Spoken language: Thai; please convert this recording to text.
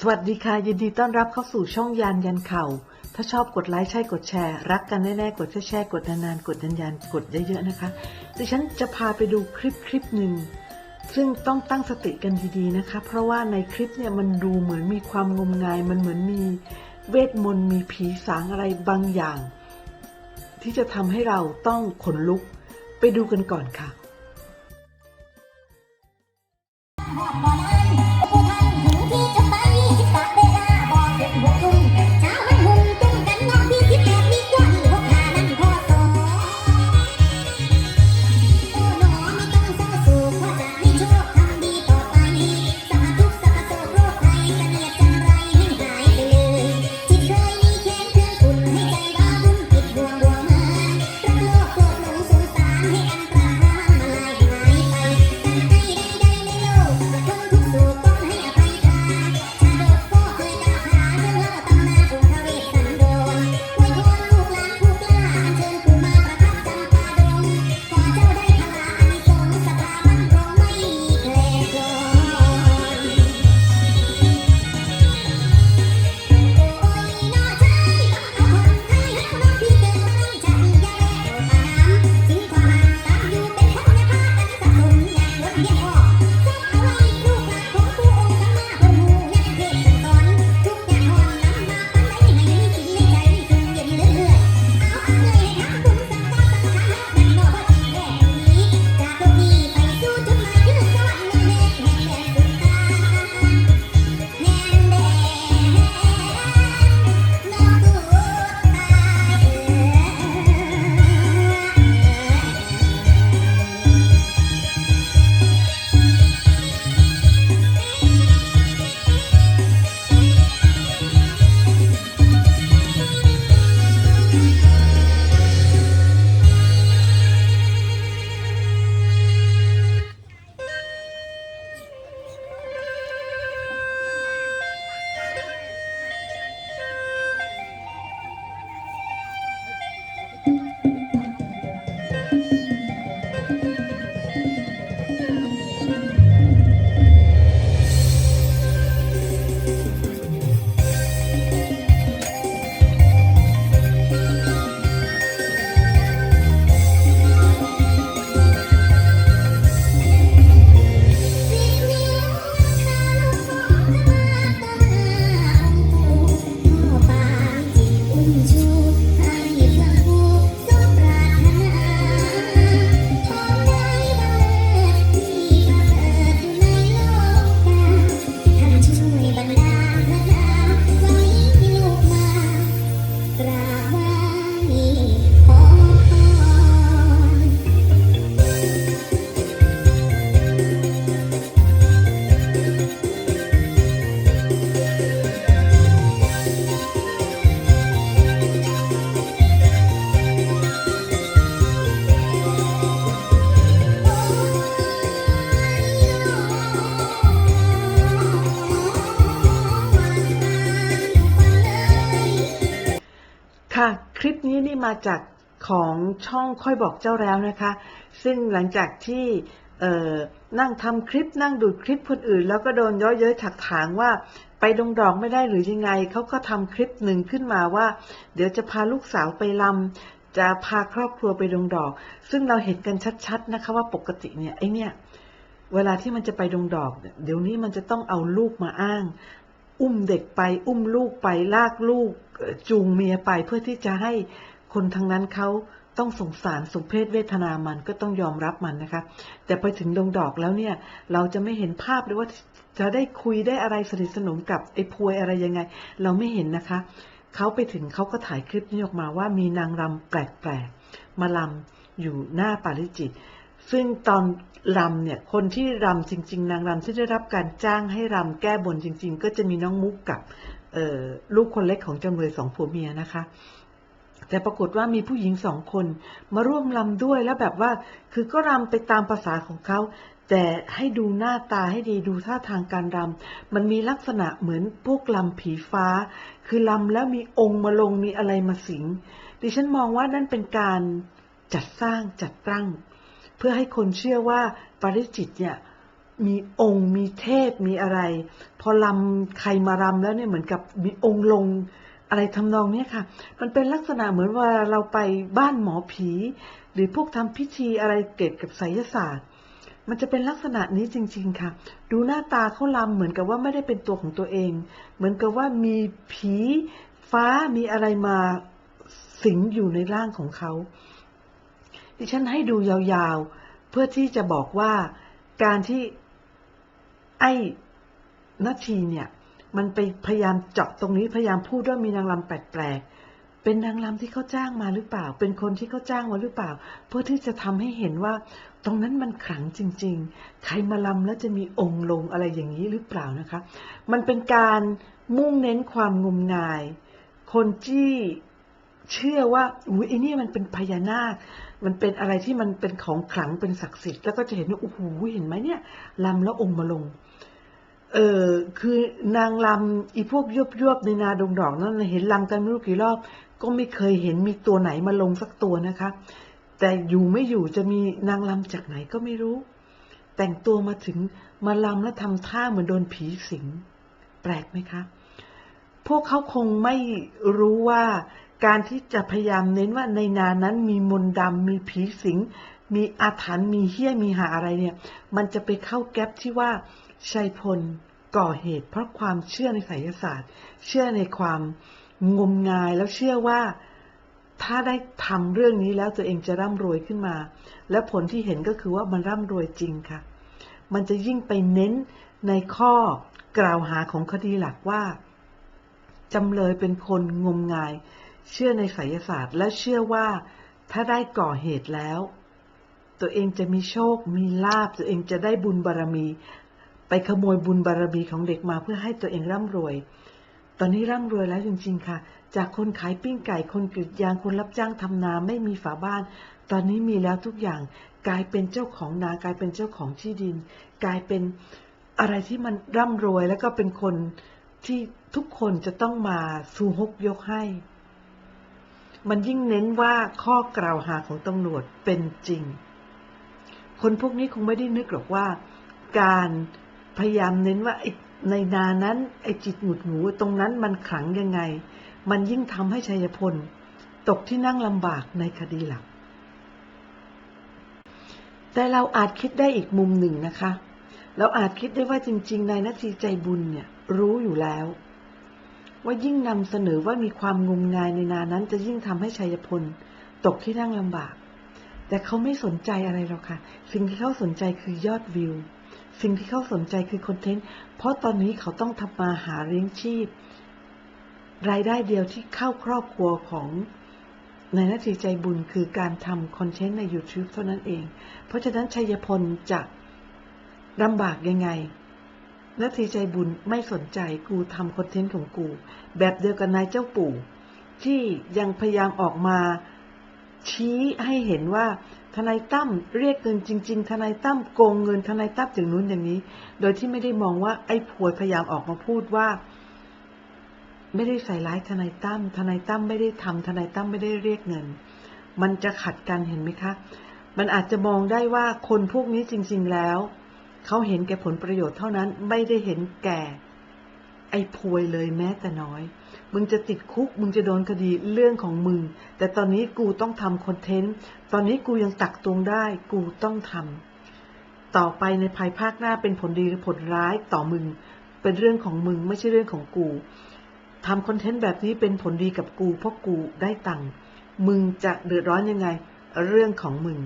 สวัสดีค่ะ ยินดีต้อนรับเข้าสู่ช่องยานยันเข่า ถ้าชอบกดไลค์ใช่กดแชร์ รักกันแน่ๆ กดแชร์กดนานๆ กดยันยันกดเยอะๆนะคะ ดิฉันจะพาไปดูคลิปคลิปหนึ่ง ซึ่งต้องตั้งสติกันดีๆนะคะ เพราะว่าในคลิปเนี่ยมันดูเหมือนมีความงมงาย มันเหมือนมีเวทมนต์มีผีสางอะไรบางอย่าง ที่จะทำให้เราต้องขนลุก ไปดูกันก่อนค่ะ คลิปนี้นี่มาจากของช่องค่อยบอกเจ้าแล้วนะคะ ซึ่งหลังจากที่นั่งทำคลิปนั่งดูคลิปคนอื่น แล้วก็โดนเย้อเย้ยถักถางว่าไปดงดอกไม่ได้หรือยังไง เขาก็ทำคลิปหนึ่งขึ้นมาว่า เดี๋ยวจะพาลูกสาวไปลำจะพาครอบครัวไปดงดอก ซึ่งเราเห็นกันชัดๆนะคะว่าปกติเนี่ยไอเนี่ยเวลาที่มันจะไปดงดอก เดี๋ยวนี้มันจะต้องเอาลูกมาอ้าง อุ้มเด็กไป อุ้มลูกไปลากลูก จูงเมียไปเพื่อที่จะให้คนทางนั้นเขาต้องสงสารสมเพศเวทนามันก็ต้องยอมรับมันนะคะ แต่ไปถึงดงดอกแล้วเนี่ย เราจะไม่เห็นภาพเลยว่าจะได้คุยได้อะไรสนิทสนมกับไอ้พวยอะไรยังไง เราไม่เห็นนะคะเขาไปถึงเขาก็ถ่ายคลิปนี้ออกมาว่ามีนางรำแปลกๆมาลำอยู่หน้าปาริจิต ซึ่งตอนรำเนี่ยคนที่รำจริง ๆ นางรำที่ได้รับการจ้างให้รำแก้บนจริง ๆ ก็จะมีน้องมุกกับ ลูกคนเล็กของจำเลยสองผัวเมียนะคะ แต่ปรากฏว่ามีผู้หญิงสองคนมาร่วมรำด้วยแล้วแบบว่า คือก็รำไปตามภาษาของเขาแต่ให้ดูหน้าตาให้ดีดูท่าทางการรำมันมีลักษณะเหมือนพวกลำผีฟ้า คือลำแล้วมีองค์มาลงมีอะไรมาสิง ดิฉันมองว่านั่นเป็นการจัดสร้างจัดตั้ง เพื่อให้คนเชื่อว่าปาริจิตเนี่ย มีองค์มีเทพมีอะไร พอลำใครมารำแล้วเนี่ยเหมือนกับมีองค์ลงอะไรทำนองเนี้ยค่ะ มันเป็นลักษณะเหมือนว่าเราไปบ้านหมอผี หรือพวกทำพิธีอะไรเกี่ยวกับไสยศาสตร์ มันจะเป็นลักษณะนี้จริง ๆ ค่ะ ดูหน้าตาเขาลำเหมือนกับว่าไม่ได้เป็นตัวของตัวเอง เหมือนกับว่ามีผีฟ้ามีอะไรมาสิงอยู่ในร่างของเขา ดิฉันให้ดูยาวๆ เพื่อที่จะบอกว่าการที่ ไอ้นาทีเนี่ย มันไปพยายามเจาะตรงนี้พยายามพูดว่ามีนางรำแปลกๆเป็นนางรำที่เขาจ้างมาหรือเปล่า เป็นคนที่เขาจ้างมาหรือเปล่า เพื่อที่จะทำให้เห็นว่า ตรงนั้นมันขลังจริง ๆ ใครมาลำแล้วจะมีองค์ลงอะไรอย่างนี้หรือเปล่านะคะ มันเป็นการมุ่งเน้นความงมงาย คนที่ เชื่อว่าอุ้ยไอ้นี่มันเป็นพญานาค มันเป็นอะไรที่มันเป็นของขลังเป็นศักดิ์สิทธิ์แล้วก็จะเห็นว่าโอ้โหเห็นไหมเนี่ยลำแล้วองค์มาลง เออคือนางลำอีพวกยบยบๆในนาดงดอกนั่นเห็นลำกันไม่รู้กี่รอบ ก็ไม่เคยเห็นมีตัวไหนมาลงสักตัวนะคะ แต่อยู่ไม่อยู่จะมีนางลำจากไหนก็ไม่รู้ แต่งตัวมาถึงมาลำแล้วทำท่าเหมือนโดนผีสิง แปลกไหมคะ พวกเขาคงไม่รู้ว่า การที่จะพยายามเน้นว่าในนานั้นมีมนต์ดำมีผีสิง มีอาถรรพ์มีเฮี้ยมีหาอะไรเนี่ย มันจะไปเข้าแก๊ปที่ว่าชัยพลก่อเหตุ เพราะความเชื่อในไสยศาสตร์ เชื่อในความงมงายแล้วเชื่อว่าถ้าได้ทำเรื่องนี้แล้วตัวเองจะร่ำรวยขึ้นมา และผลที่เห็นก็คือว่ามันร่ำรวยจริงค่ะ มันจะยิ่งไปเน้นในข้อกล่าวหาของคดีหลักว่าจำเลยเป็นคนงมงาย เชื่อในไสยศาสตร์และเชื่อว่าถ้าได้ก่อเหตุแล้ว ตัวเองจะมีโชค มีลาบตัวเองจะได้บุญบารมี ไปขโมยบุญบารมีของเด็กมาเพื่อให้ตัวเองร่ำรวย ตอนนี้ร่ำรวยแล้วจริง ๆ ค่ะ จากคนขายปิ้งไก่คนกรีดยางคนรับจ้างทำนาไม่มีฝาบ้าน ตอนนี้มีแล้วทุกอย่างกลายเป็นเจ้าของนากลายเป็นเจ้าของที่ดิน กลายเป็นอะไรที่มันร่ำรวยแล้วก็เป็นคนที่ทุกคนจะต้องมาสูฮกยกให้ มันยิ่งเน้นว่าข้อกล่าวหาของตำรวจเป็นจริง คนพวกนี้คงไม่ได้นึกหรอกว่า การพยายามเน้นว่าในนานั้นไอ้จิตหงุดหงูตรงนั้นมันขลังยังไง มันยิ่งทำให้ชัยพล ตกที่นั่งลำบากในคดีหลัก แต่เราอาจคิดได้อีกมุมหนึ่งนะคะ เราอาจคิดได้ว่าจริง ๆ นายนาทีใจบุญเนี่ยรู้อยู่แล้ว ว่ายิ่งนำเสนอว่ามีความงมงายในนานั้นจะยิ่งทำให้ชัยพลตกที่นั่งลำบาก แต่เขาไม่สนใจอะไรหรอกค่ะ สิ่งที่เขาสนใจคือยอดวิว สิ่งที่เขาสนใจคือคอนเทนต์ เพราะตอนนี้เขาต้องทำมาหาเลี้ยงชีพ รายได้เดียวที่เข้าครอบครัวของนายนาทีใจบุญคือการทำคอนเทนต์ใน YouTube เท่านั้นเอง เพราะฉะนั้นชัยพลจะลำบากยังไง นาทีใจบุญไม่สนใจกูทำคอนเทนต์ของกู แบบเดียวกับนายเจ้าปู่ ที่ยังพยายามออกมาชี้ให้เห็นว่าทนายตั้มเรียกเงินจริง ๆ ทนายตั้มโกงเงินทนายตั้มอย่างนู้นอย่างนี้ โดยที่ไม่ได้มองว่าไอ้พวพยายามออกมาพูดว่า ไม่ได้ใส่ร้ายทนายตั้มทนายตั้มไม่ได้ทำทนายตั้มไม่ได้เรียกเงิน มันจะขัดกันเห็นไหมคะ มันอาจจะมองได้ว่าคนพวกนี้จริง ๆแล้ว เขาเห็นแก่ผลประโยชน์เท่านั้นไม่ได้เห็นแก่ ไอ้พวยเลยแม้แต่น้อย มึงจะติดคุก มึงจะโดนคดีเรื่องของมึง แต่ตอนนี้กูต้องทำคอนเทนต์ ตอนนี้กูยังตักตวงได้ กูต้องทำต่อไปในภายภาคหน้าเป็นผลดีหรือผลร้ายต่อมึง เป็นเรื่องของมึงไม่ใช่เรื่องของกูทำคอนเทนต์แบบนี้เป็นผลดีกับกูเพราะกูได้ตังค์มึงจะเดือดร้อนยังไง เรื่องของมึง